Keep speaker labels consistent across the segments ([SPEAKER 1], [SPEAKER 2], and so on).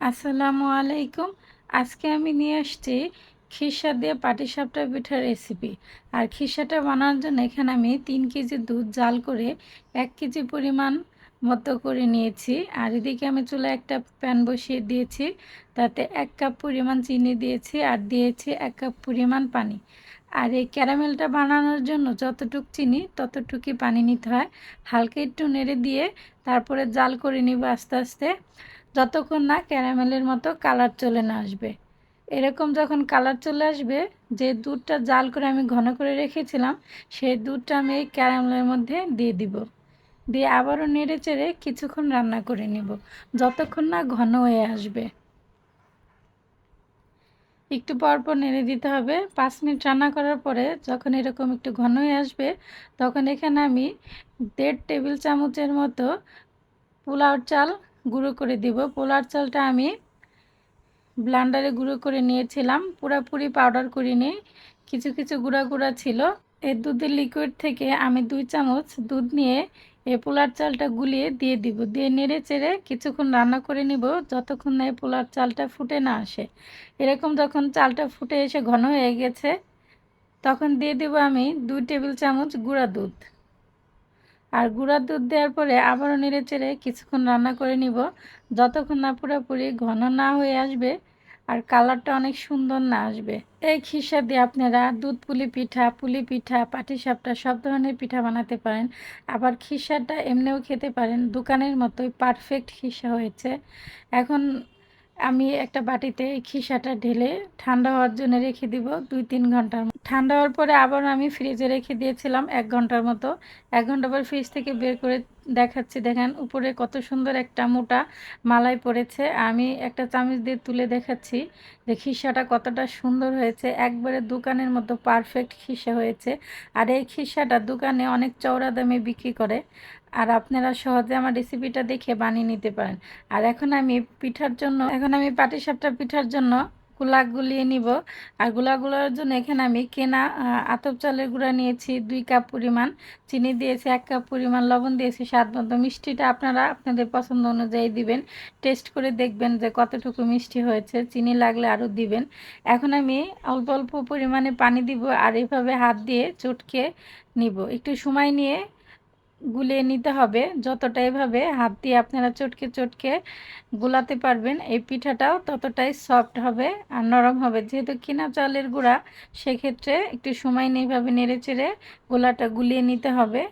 [SPEAKER 1] আসসালামু আলাইকুম। আজকে আমি নিয়ে আসছি খিসা দিয়ে পাটিসাপটা পিঠার রেসিপি আর খিসাটা বানানোর জন্য এখানে আমি তিন কেজি দুধ জাল করে এক কেজি পরিমাণ মতো করে নিয়েছি। আর এদিকে আমি চুলে একটা প্যান বসিয়ে দিয়েছি। তাতে এক কাপ পরিমাণ চিনি দিয়েছি আর দিয়েছি এক কাপ পরিমাণ পানি। আর এই ক্যারামেলটা বানানোর জন্য যতটুক চিনি ততটুকুই পানি নিতে হয়। হালকা একটু নেড়ে দিয়ে তারপরে জাল করে নিব আস্তে আস্তে। যতক্ষণ না ক্যারামেলের মতো কালার চলে না আসবে। এরকম যখন কালার চলে আসবে, যে দুধটা জাল করে আমি ঘন করে রেখেছিলাম, সেই দুধটা আমি এই ক্যারামেলের মধ্যে দিয়ে দিব। দিয়ে আবারও নেড়ে চেড়ে কিছুক্ষণ রান্না করে নিব, যতক্ষণ না ঘন হয়ে আসবে। একটু পর পর নেড়ে দিতে হবে। পাঁচ মিনিট রান্না করার পরে যখন এরকম একটু ঘন হয়ে আসবে, তখন এখানে আমি দেড় টেবিল চামচের মতো পোলাও চাল গুঁড়ো করে দিব। পোলার চালটা আমি ব্লান্ডারে গুঁড়ো করে নিয়েছিলাম। পুরাপুরি পাউডার করে নিই কিছু কিছু গুঁড়া গুঁড়া ছিল। এই দুধের লিকুইড থেকে আমি দুই চামচ দুধ নিয়ে এই পোলার চালটা গুলিয়ে দিয়ে দিব। দিয়ে নেড়ে চেড়ে কিছুক্ষণ রান্না করে নিব। যতক্ষণ না এই পোলার চালটা ফুটে না আসে। এরকম যখন চালটা ফুটে এসে ঘন হয়ে গেছে, তখন দিয়ে দেবো আমি দুই টেবিল চামচ গুঁড়া দুধ। আর গুঁড়ার দুধ দেওয়ার পরে আবারও নেড়ে চেড়ে কিছুক্ষণ রান্না করে নিব। যতক্ষণ না পুরোপুরি ঘন না হয়ে আসবে আর কালারটা অনেক সুন্দর না আসবে। এই খিসা দিয়ে আপনারা দুধ, পুলি পিঠা পুলি পিঠা পাটিসাপটা সব ধরনের পিঠা বানাতে পারেন। আবার খিসাটা এমনিও খেতে পারেন। দোকানের মতোই পারফেক্ট খিসা হয়েছে। এখন আমি একটা বাটিতে এই খিসাটা ঢেলে ঠান্ডা হওয়ার জন্য রেখে দিব দুই তিন ঘণ্টার ঠান্ডা হওয়ার পরে আবার আমি ফ্রিজে রেখে দিয়েছিলাম এক ঘণ্টার মতো। এক ঘণ্টা পর ফ্রিজ থেকে বের করে দেখাচ্ছি, দেখেন উপরে কত সুন্দর একটা মোটা মালাই পড়েছে। আমি একটা চামচ দিয়ে তুলে দেখাচ্ছি যে খিসাটা কতটা সুন্দর হয়েছে। একবারে দোকানের মতো পারফেক্ট খিসা হয়েছে। আর এই খিসাটা দোকানে অনেক চওড়া দামে বিক্রি করে। আর আপনারা সহজে আমার রেসিপিটা দেখে বানিয়ে নিতে পারেন। আর এখন আমি পিঠার জন্য, এখন আমি পাটিসাপটা পিঠার জন্যগুলা গুলিয়ে নিব। আর গুলাগুলোর জন্য এখানে আমি কেনা আতপ চালের গুঁড়া নিয়েছি, দুই কাপ পরিমাণ চিনি দিয়েছি, এক কাপ পরিমাণ লবণ দিয়েছি, স্বাদ মতো মিষ্টিটা আপনারা আপনাদের পছন্দ অনুযায়ী দিবেন। টেস্ট করে দেখবেন যে কতটুকু মিষ্টি হয়েছে, চিনি লাগলে আরও দিবেন। এখন আমি অল্প অল্প পরিমাণে পানি দিব আর এইভাবে হাত দিয়ে চটকে নিব। একটু সময় নিয়ে গুলিয়ে নিতে হবে। যতটা এভাবে হাত দিয়ে আপনারা চটকে চটকে গুলাতে পারবেন। এই পিঠাটাও ততটাই সফট হবে আর নরম হবে। যেহেতু কিনা চালের গুঁড়া, সেক্ষেত্রে একটু সময় নিয়ে এইভাবে নেড়ে চেড়ে গোলাটা গুলিয়ে নিতে হবে।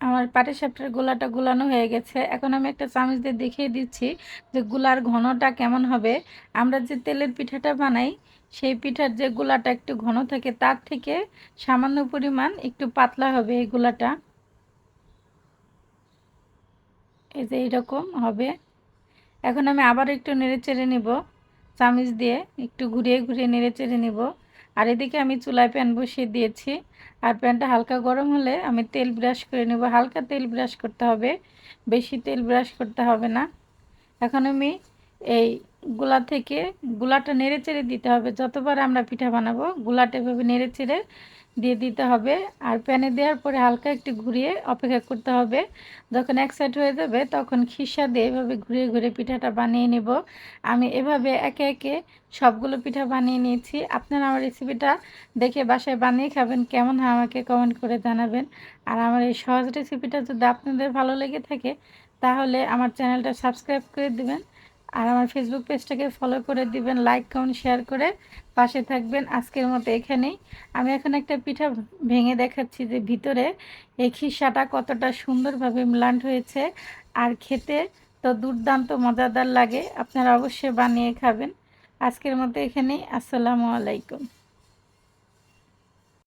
[SPEAKER 1] আমার পাটিসাপটার গোলাটা গুলানো হয়ে গেছে। এখন আমি একটা চামচ দিয়ে দেখিয়ে দিচ্ছি যে গুলার ঘনটা কেমন হবে। আমরা যে তেলের পিঠাটা বানাই, সেই পিঠার যে গোলাটা একটু ঘন থাকে, তার থেকে সামান্য পরিমাণ একটু পাতলা হবে এই গোলাটা। এই যে এইরকম হবে। এখন আমি আবার একটু নেড়ে চেড়ে নিব। চামিচ দিয়ে একটু ঘুরিয়ে ঘুরিয়ে নেড়ে চেড়ে নিব। আর এদিকে আমি চুলায় প্যান বসিয়ে দিয়েছি। আর প্যানটা হালকা গরম হলে আমি তেল ব্রাশ করে নেব। হালকা তেল ব্রাশ করতে হবে। বেশি তেল ব্রাশ করতে হবে না। এখন আমি এই গুলা থেকে গুলাটা নেড়ে চেড়ে দিতে হবে। যতবার আমরা পিঠা বানাবো, গুলাটা এভাবে নেড়ে চেড়ে দিয়ে দিতে হবে। আর প্যানে দেওয়ার পরে হালকা একটু ঘুরিয়ে অপেক্ষা করতে হবে। যখন এক সাইড হয়ে যাবে, তখন খিসা দিয়ে এভাবে ঘুরিয়ে ঘুরিয়ে পিঠাটা বানিয়ে নেব। আমি এভাবে একে একে সবগুলো পিঠা বানিয়ে নিয়েছি। আপনারা আমার রেসিপিটা দেখে বাসায় বানিয়ে খাবেন, কেমন হয় আমাকে কমেন্ট করে জানাবেন। আর আমার এই সহজ রেসিপিটা যদি আপনাদের ভালো লেগে থাকে, তাহলে আমার চ্যানেলটা সাবস্ক্রাইব করে দিবেন। আর আমার ফেসবুক পেজটাকে ফলো করে দিবেন লাইক কমেন্ট শেয়ার করে পাশে থাকবেন আজকের মতো এখানেই। আমি এখন একটা পিঠা ভেঙে দেখাচ্ছি যে ভিতরে এই খিসাটা কতটা সুন্দরভাবে ম্লান্ট হয়েছে আর খেতে তো দুর্দান্ত মজাদার লাগে। আপনারা অবশ্যই বানিয়ে খাবেন। আজকের মতো এখানেই। আসসালামু আলাইকুম।